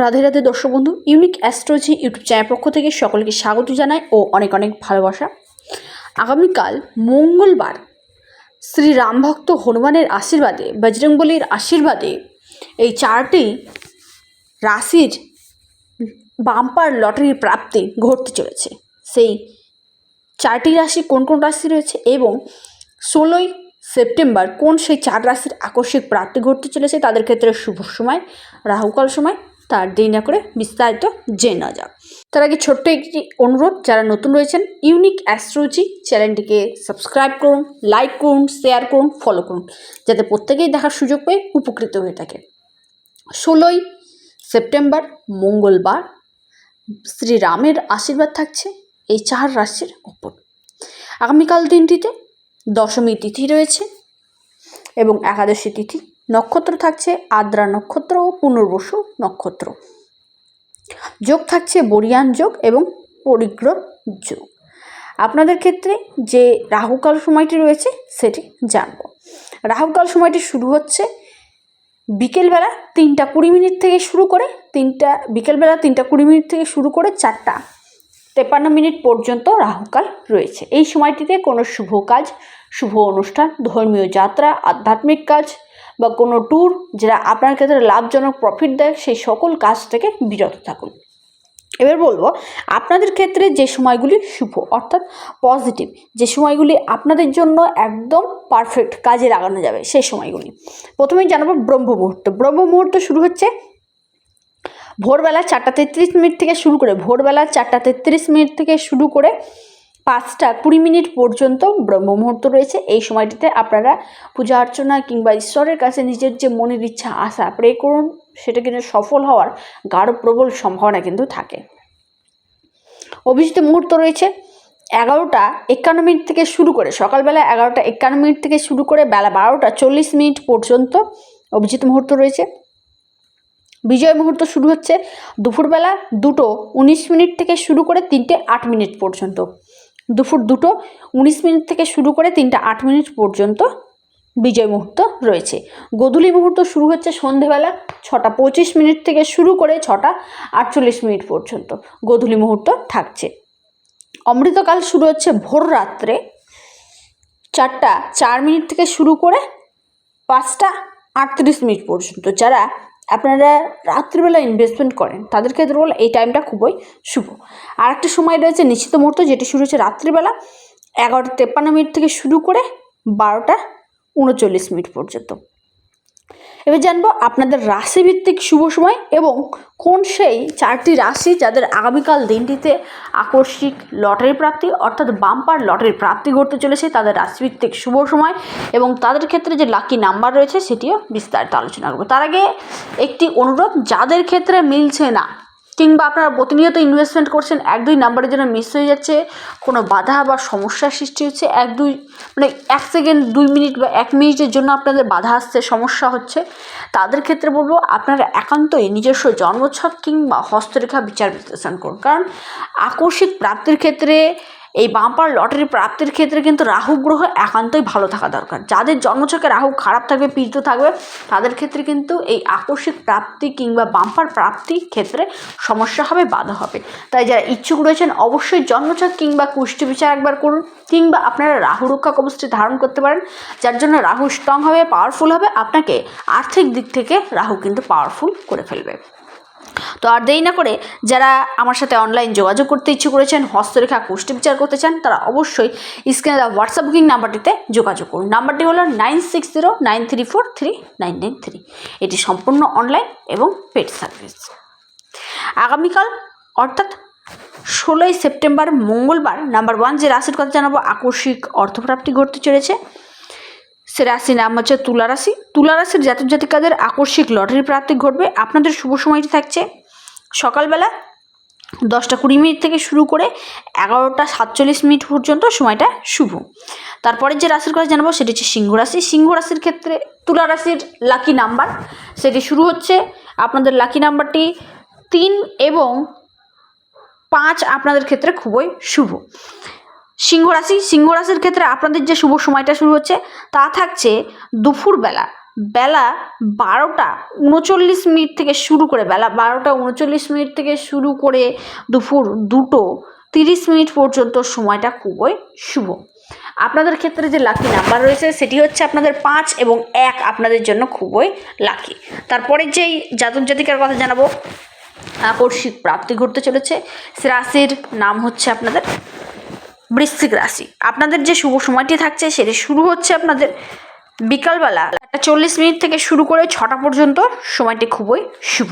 রাধে রাধে দর্শক বন্ধু unique astrology YouTube channel পক্ষ থেকে সকলকে স্বাগত জানাই ও অনেক অনেক ভালোবাসা। আগামীকাল মঙ্গলবার, শ্রী রামভক্ত হনুমানের আশীর্বাদে, বজরংবলীর আশীর্বাদে এই চারটি রাশির বাম্পার লটারির প্রাপ্তি ঘটতে চলেছে। সেই চারটি রাশি কোন কোন রাশি রয়েছে এবং ষোলোই সেপ্টেম্বর কোন সেই চার রাশির আকস্মিক প্রাপ্তি ঘটতে চলেছে, তাদের ক্ষেত্রে শুভ সময়, রাহুকাল সময় তার দেরি না করে বিস্তারিত জেনে নেওয়া যাক। তার আগে ছোট্ট একটি অনুরোধ, যারা নতুন রয়েছেন, ইউনিক অ্যাস্ট্রোলজি চ্যানেলটিকে সাবস্ক্রাইব করুন, লাইক করুন, শেয়ার করুন, ফলো করুন, যাতে প্রত্যেকেই দেখার সুযোগ পেয়ে উপকৃত হয়ে থাকে। ষোলোই সেপ্টেম্বর, মঙ্গলবার, শ্রীরামের আশীর্বাদ থাকছে এই চার রাশির ওপর আগামীকাল দিনটিতে দশমী তিথি রয়েছে এবং একাদশী তিথি নক্ষত্র থাকছে আদ্রা নক্ষত্র ও পুনর্বসু নক্ষত্র। যোগ থাকছে বরিয়ান যোগ এবং পরিগ্রহ যোগ। আপনাদের ক্ষেত্রে যে রাহুকাল সময়টি রয়েছে সেটি জানব। রাহুকাল সময়টি শুরু হচ্ছে বিকেলবেলা তিনটা কুড়ি মিনিট থেকে শুরু করে তিনটা, বিকেলবেলা তিনটা কুড়ি মিনিট থেকে শুরু করে চারটা তেপান্ন মিনিট পর্যন্ত রাহুকাল রয়েছে। এই সময়টিতে কোনো শুভ কাজ শুভ অনুষ্ঠান, ধর্মীয় যাত্রা, আধ্যাত্মিক কাজ বা কোনো ট্যুর যেটা আপনার ক্ষেত্রে লাভজনক প্রফিট দেয়, সেই সকল কাজ থেকে বিরত থাকুন। এবার বলব, আপনাদের ক্ষেত্রে যে সময়গুলি শুভ, অর্থাৎ পজিটিভ যে সময়গুলি আপনাদের জন্য একদম পারফেক্ট কাজে লাগানো যাবে, সেই সময়গুলি। প্রথমেই জানাব ব্রহ্ম মুহূর্ত। ব্রহ্ম মুহূর্ত শুরু হচ্ছে ভোরবেলা চারটা তেত্রিশ মিনিট থেকে শুরু করে, ভোরবেলা চারটা তেত্রিশ মিনিট থেকে শুরু করে পাঁচটা কুড়ি মিনিট পর্যন্ত ব্রহ্ম মুহূর্ত রয়েছে। এই সময়টিতে আপনারা পূজা অর্চনা কিংবা ঈশ্বরের কাছে নিজের যে মনের ইচ্ছা, আশা, প্রে করুন, সেটা কিন্তু সফল হওয়ার গাঢ় প্রবল সম্ভাবনা কিন্তু থাকে। অভিজিৎ মুহূর্ত রয়েছে এগারোটা একান্ন মিনিট থেকে শুরু করে, সকালবেলা এগারোটা একান্ন মিনিট থেকে শুরু করে বেলা বারোটা চল্লিশ মিনিট পর্যন্ত অভিজিৎ মুহূর্ত রয়েছে। বিজয় মুহূর্ত শুরু হচ্ছে দুপুরবেলা দুটো উনিশ মিনিট থেকে শুরু করে তিনটে আট মিনিট পর্যন্ত। দুপুর দুটো, উনিশ মিনিট থেকে শুরু করে তিনটে আট মিনিট পর্যন্ত বিজয় মুহূর্ত রয়েছে। গোধূলি মুহূর্ত শুরু হচ্ছে সন্ধেবেলা ছটা পঁচিশ মিনিট থেকে শুরু করে ছটা আটচল্লিশ মিনিট পর্যন্ত গোধূলি মুহূর্ত থাকছে। অমৃতকাল শুরু হচ্ছে ভোর রাত্রে চারটা চার মিনিট থেকে শুরু করে পাঁচটা আটত্রিশ মিনিট পর্যন্ত। যারা আপনারা রাত্রিবেলা ইনভেস্টমেন্ট করেন, তাদের ক্ষেত্রে বলে এই টাইমটা খুবই শুভ। আর একটা সময় রয়েছে নিশ্চিত মুহূর্ত, যেটি শুরু হচ্ছে রাত্রিবেলা এগারোটা তেপ্পান্ন মিনিট থেকে শুরু করে বারোটা উনচল্লিশ মিনিট পর্যন্ত। এবার জানব আপনাদের রাশিভিত্তিক শুভ সময় এবং কোন সেই চারটি রাশি যাদের আগামীকাল দিনটিতে আকস্মিক লটারি প্রাপ্তি অর্থাৎ বাম্পার লটারি প্রাপ্তি ঘটতে চলেছে তাদের রাশিভিত্তিক শুভ সময় এবং তাদের ক্ষেত্রে যে লাকি নাম্বার রয়েছে সেটিও বিস্তারিত আলোচনা করব। তার আগে একটি অনুরোধ, যাদের ক্ষেত্রে মিলছে না কিংবা আপনারা প্রতিনিয়ত ইনভেস্টমেন্ট করছেন, এক দুই নাম্বারের জন্য মিস হয়ে যাচ্ছে, কোনো বাধা বা সমস্যার সৃষ্টি হচ্ছে, এক দুই মানে এক সেকেন্ড দুই মিনিট বা এক মিনিটের জন্য আপনাদের বাধা আসছে, সমস্যা হচ্ছে, তাদের ক্ষেত্রে বলব আপনারা একান্তই নিজস্ব জন্মছক কিংবা হস্তরেখা বিচার বিশ্লেষণ করুন। কারণ আকস্মিক প্রাপ্তির ক্ষেত্রে এই বাম্পার লটারি প্রাপ্তির ক্ষেত্রে কিন্তু রাহু গ্রহ একান্তই ভালো থাকা দরকার। যাদের জন্মছকে রাহু খারাপ থাকবে, পীড়িত থাকবে, তাদের ক্ষেত্রে কিন্তু এই আকস্মিক প্রাপ্তি কিংবা বাম্পার প্রাপ্তি ক্ষেত্রে সমস্যা হবে, বাধা হবে। তাই যারা ইচ্ছুক রয়েছেন, অবশ্যই জন্মছক কিংবা কুষ্টি বিচার একবার করুন কিংবা আপনারা রাহু রক্ষা কবচটি ধারণ করতে পারেন, যার জন্য রাহু স্ট্রং হবে পাওয়ারফুল হবে, আপনাকে আর্থিক দিক থেকে রাহু কিন্তু পাওয়ারফুল করে ফেলবে। তো আর দেরি না করে যারা আমার সাথে অনলাইন যোগাযোগ করতে ইচ্ছে করেছেন, হস্তরেখা কুষ্টি বিচার করতে চান, তারা অবশ্যই স্ক্রিনে দেওয়া হোয়াটসঅ্যাপ বুকিং নাম্বারটিতে যোগাযোগ করুন। নাম্বারটি হলো nine six zero nine three four three nine nine three এটি সম্পূর্ণ অনলাইন এবং পেড সার্ভিস আগামীকাল, অর্থাৎ ষোলোই সেপ্টেম্বর, মঙ্গলবার নাম্বার ওয়ান যে রাশির কথা জানাব, আকস্মিক অর্থপ্রাপ্তি ঘটতে চলেছে। সে রাশির নাম হচ্ছে তুলা রাশি। তুলা রাশির জাতক জাতিকাদের আকস্মিক লটারি প্রাপ্তি ঘটবে। আপনাদের শুভ সময়টি থাকছে। সকালবেলা দশটা কুড়ি মিনিট থেকে শুরু করে এগারোটা সাতচল্লিশ মিনিট পর্যন্ত সময়টা শুভ। তারপরে যে রাশির কথা জানাব সেটি হচ্ছে সিংহ রাশি। সিংহ রাশির ক্ষেত্রে তুলা রাশির লাকি নাম্বার সেটি শুরু হচ্ছে আপনাদের লাকি নাম্বারটি তিন এবং পাঁচ আপনাদের ক্ষেত্রে খুবই শুভ। সিংহ রাশি, সিংহ রাশির ক্ষেত্রে আপনাদের যে শুভ সময়টা শুরু হচ্ছে তা থাকছে দুপুরবেলা। বেলা বারোটা উনচল্লিশ মিনিট থেকে শুরু করে, বেলা বারোটা উনচল্লিশ মিনিট থেকে শুরু করে দুপুর দুটো তিরিশ মিনিট পর্যন্ত সময়টা খুবই শুভ। আপনাদের ক্ষেত্রে যে লাকি নাম্বার রয়েছে সেটি হচ্ছে আপনাদের পাঁচ এবং এক আপনাদের জন্য খুবই লাকি তারপরে যেই জাতক জাতিকার কথা জানাব, আকস্মিক প্রাপ্তি ঘটতে চলেছে, সে রাশির নাম হচ্ছে আপনাদের বৃশ্চিক রাশি। আপনাদের যে শুভ সময়টি থাকছে সেটি শুরু হচ্ছে আপনাদের বিকালবেলা। চল্লিশ মিনিট থেকে শুরু করে ছটা পর্যন্ত সময়টি খুবই শুভ।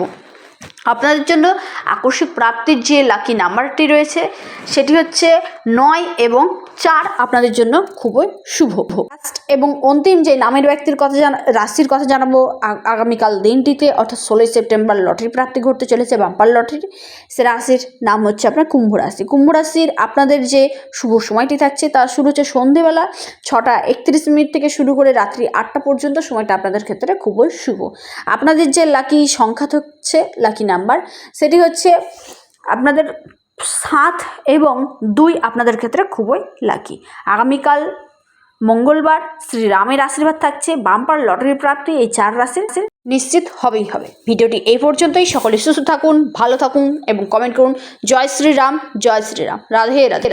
আপনাদের জন্য আকস্মিক প্রাপ্তির যে লাকি নাম্বারটি রয়েছে, সেটি হচ্ছে নয় এবং চার আপনাদের জন্য খুবই শুভ Last এবং অন্তিম যে নামের ব্যক্তির কথা জানা রাশির কথা জানাব আগামীকাল দিনটিতে, অর্থাৎ ষোলোই সেপ্টেম্বর লটারি প্রাপ্তি ঘটতে চলেছে, বাম্পার লটারি। সে রাশির নাম হচ্ছে আপনার কুম্ভ রাশি। কুম্ভ রাশির আপনাদের যে শুভ সময়টি থাকছে, তা শুরু হচ্ছে সন্ধেবেলা ছটা একত্রিশ মিনিট থেকে শুরু করে রাত্রি আটটা পর্যন্ত। সময়টা আপনাদের ক্ষেত্রে খুবই শুভ। আপনাদের যে লাকি সংখ্যা হচ্ছে লাকি নাম্বার, সেটি হচ্ছে আপনাদের সাত এবং দুই আপনাদের ক্ষেত্রে খুবই লাকি আগামীকাল মঙ্গলবার শ্রীরামের আশীর্বাদ থাকছে বাম্পার লটারি প্রাপ্তি এই চার রাশির নিশ্চিত হবেই হবে। ভিডিওটি এই পর্যন্তই। সকলে সুস্থ থাকুন, ভালো থাকুন এবং কমেন্ট করুন। জয় শ্রীরাম জয় শ্রীরাম। রাধে রাধে।